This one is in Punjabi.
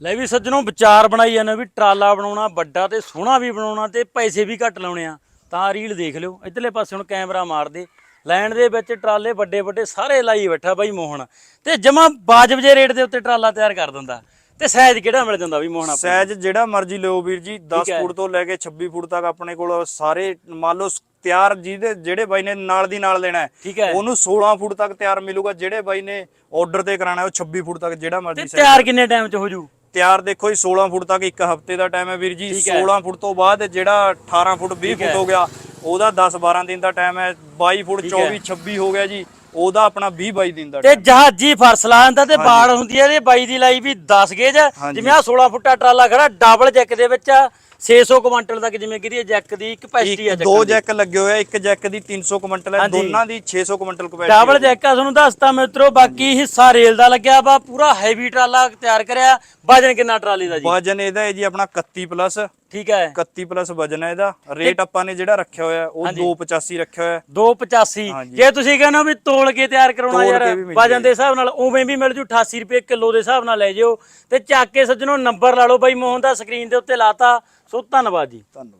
ਲੈ ਵੀ ਸੱਜਣੋ ਵਿਚਾਰ ਬਣਾਈ ਜਾਂਦੇ ਵੀ ਟਰਾਲਾ ਬਣਾਉਣਾ ਵੱਡਾ ਤੇ ਸੋਹਣਾ ਵੀ ਬਣਾਉਣਾ ਤੇ ਪੈਸੇ ਵੀ ਘੱਟ ਲਾਉਣੇ ਆ। ਤਾਂ ਰੀਲ ਦੇਖ ਲਿਓ ਇਧਰਲੇ ਪਾਸੇ ਹੁਣ ਕੈਮਰਾ ਮਾਰ ਦੇ ਲਾਈਨ ਦੇ ਵਿੱਚ ਟਰਾਲੇ ਵੱਡੇ ਵੱਡੇ ਸਾਰੇ ਲਾਈ ਬੈਠਾ ਬਾਈ ਮੋਹਨ। ਤੇ ਜਮਾ ਬਾਜਬ ਜੇ ਰੇਟ ਦੇ ਉੱਤੇ ਟਰਾਲਾ ਤਿਆਰ ਕਰ ਦਿੰਦਾ। ਤੇ ਸਾਈਜ਼ ਕਿਹੜਾ ਮਿਲ ਜਾਂਦਾ ਵੀ ਨੂੰ? ਸਾਈਜ਼ ਜਿਹੜਾ ਮਰਜ਼ੀ ਲਿਓ ਵੀਰ ਜੀ 10 ਠੀਕ ਹੈ। ਫੁੱਟ ਤੋਂ ਲੈ ਕੇ 26 ਫੁੱਟ ਤੱਕ ਆਪਣੇ ਕੋਲ ਸਾਰੇ ਮੰਨ ਲਓ ਤਿਆਰ ਜਿਹਦੇ ਜਿਹੜੇ ਬਾਈ ਨੇ ਨਾਲ ਦੀ ਨਾਲ ਲੈਣਾ ਹੈ ਠੀਕ ਹੈ। ਉਹਨੂੰ 16 ਫੁੱਟ ਤੱਕ ਤਿਆਰ ਮਿਲੂਗਾ ਜਿਹੜੇ ਬਾਈ ਨੇ ਆਰਡਰ ਤੇ ਕਰਾਣਾ ਉਹ 26 ਫੁੱਟ ਤੱਕ ਜਿਹੜਾ ਮਰਜ਼ੀ size ਤਿਆਰ ਕਿੰਨੇ ਟਾਈਮ ਚ ਹੋ ਜੂ? ਤਿਆਰ ਦੇਖੋ ਜੀ 16 ਫੁੱਟ ਤੱਕ ਇੱਕ ਹਫ਼ਤੇ ਦਾ ਟਾਈਮ ਹੈ ਵੀਰ ਜੀ ਠੀਕ ਹੈ। 16 ਫੁੱਟ ਤੋਂ ਬਾਅਦ ਜਿਹੜਾ 18 ਫੁੱਟ 20 ਠੀਕ ਹੈ। ਫੁੱਟ ਹੋ ਗਿਆ ਉਹਦਾ 10 12 ਦਿਨ ਦਾ ਟਾਈਮ ਹੈ 22 ਫੁੱਟ ਠੀਕ ਹੈ। 24 26 ਹੋ ਗਿਆ ਜੀ ਉਹਦਾ ਆਪਣਾ 20 22 ਦਿਨ ਦਾ ਤੇ ਜਹਾਜੀ ਫਰਸ ਲਾ ਜਾਂਦਾ ਤੇ ਬਾੜ ਹੁੰਦੀ ਆ ਇਹਦੇ ਬਾਈ ਦੀ ਲਾਈ ਵੀ 10 ਗੇਜ। ਹਾਂਜੀ। ਜਿਵੇਂ ਆ 16 ਫੁੱਟਾ ਟਰਾਲਾ ਖੜਾ ਡਬਲ ਜੈਕ ਦੇ ਵਿੱਚ ਆ 600 ਕੁਇੰਟਲ ਤੱਕ ਜਿਵੇਂ ਕਰੀਏ ਜੈਕ ਦੀ ਕਪੈਸਿਟੀ ਆ ਇੱਕ ਦੋ। ਜੈਕ ਲੱਗੇ ਹੋਏ ਆ ਇੱਕ ਜੈਕ ਦੀ 300 ਕੁਇੰਟਲ ਹੈ ਹਾਂਜੀ। ਦੋਨਾਂ ਦੀ 600 ਕੁਇੰਟਲ ਕਪੈਸਿਟੀ ਡਬਲ ਜੈਕ ਆ ਤੁਹਾਨੂੰ ਦੱਸਤਾ ਮਿੱਤਰੋ ਬਾਕੀ ਹਿੱਸਾ ਰੇਲ ਦਾ ਲੱਗਿਆ ਵਾ ਪੂਰਾ ਹੈਵੀ ਟਰਾਲਾ ਤਿਆਰ ਕਰਿਆ। ਵਜਨ ਕਿੰਨਾ ਟਰਾਲੀ ਦਾ ਜੀ? ਵਜਨ ਇਹਦਾ ਹੈ ਜੀ ਆਪਣਾ 31 ਪਲੱਸ ਠੀਕ ਹੈ। 31 ਪਲੱਸ ਵਜਨ ਹੈ ਇਹਦਾ। ਰੇਟ ਆਪਾਂ ਨੇ ਜਿਹੜਾ ਰੱਖਿਆ ਹੋਇਆ ਉਹ 285 ਰੱਖਿਆ ਹੋਇਆ। 285 ਹਾਂਜੀ। ਜੇ ਤੁਸੀਂ ਕਹਿੰਦੇ ਹੋ ਵੀ ਤੋਲ ਕੇ ਤਿਆਰ ਕਰਾਉਣਾ ਤੋਲ ਯਾਰ ਵਜਨ ਦੇ ਹਿਸਾਬ ਨਾਲ ਉਵੇਂ ਵੀ ਮਿਲ ਜੂ 88 ਰੁਪਏ ਕਿਲੋ ਦੇ ਹਿਸਾਬ ਨਾਲ ਲੈ ਜਿਓ। ਤੇ ਚੱਕ ਕੇ ਸੱਜਣੋ ਨੰਬਰ ਲਾ ਲਓ ਬਾਈ ਮੋਹਨ ਦਾ ਸਕਰੀਨ ਦੇ ਉੱਤੇ ਲਾਤਾ। ਸੋ ਧੰਨਵਾਦ ਜੀ। ਧੰਨਵਾਦ।